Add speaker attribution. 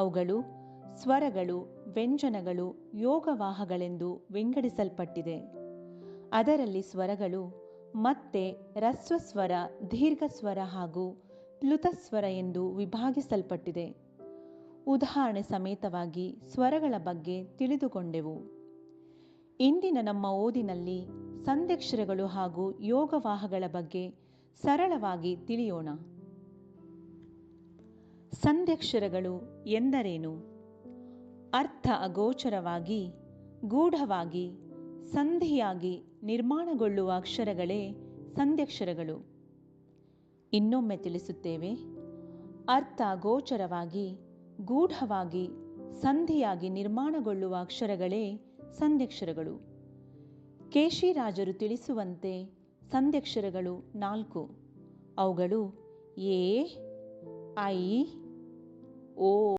Speaker 1: ಅವುಗಳು ಸ್ವರಗಳು, ವ್ಯಂಜನಗಳು, ಯೋಗವಾಹಗಳೆಂದು ವಿಂಗಡಿಸಲ್ಪಟ್ಟಿದೆ. ಅದರಲ್ಲಿ ಸ್ವರಗಳು ಮತ್ತೆ ರಸ್ವಸ್ವರ, ದೀರ್ಘಸ್ವರ ಹಾಗೂ ಪ್ಲುತಸ್ವರ ಎಂದು ವಿಭಾಗಿಸಲ್ಪಟ್ಟಿದೆ. ಉದಾಹರಣೆ ಸಮೇತವಾಗಿ ಸ್ವರಗಳ ಬಗ್ಗೆ ತಿಳಿದುಕೊಂಡೆವು. ಇಂದಿನ ನಮ್ಮ ಓದಿನಲ್ಲಿ ಸಂಧ್ಯಕ್ಷರಗಳು ಹಾಗೂ ಯೋಗವಾಹಗಳ ಬಗ್ಗೆ ಸರಳವಾಗಿ ತಿಳಿಯೋಣ. ಸಂಧ್ಯಕ್ಷರಗಳು ಎಂದರೇನು? ಅರ್ಥ ಅಗೋಚರವಾಗಿ, ಗೂಢವಾಗಿ, ಸಂಧಿಯಾಗಿ ನಿರ್ಮಾಣಗೊಳ್ಳುವ ಅಕ್ಷರಗಳೇ ಸಂಧ್ಯಕ್ಷರಗಳು. ಇನ್ನೊಮ್ಮೆ ತಿಳಿಸುತ್ತೇವೆ, ಅರ್ಥ ಅಗೋಚರವಾಗಿ, ಗೂಢವಾಗಿ, ಸಂಧಿಯಾಗಿ ನಿರ್ಮಾಣಗೊಳ್ಳುವ ಅಕ್ಷರಗಳೇ ಸಂಧ್ಯಕ್ಷರಗಳು. ಕೇಶಿರಾಜರು ತಿಳಿಸುವಂತೆ ಸಂಧ್ಯಕ್ಷರಗಳು ನಾಲ್ಕು. ಅವುಗಳು ಎ Aí o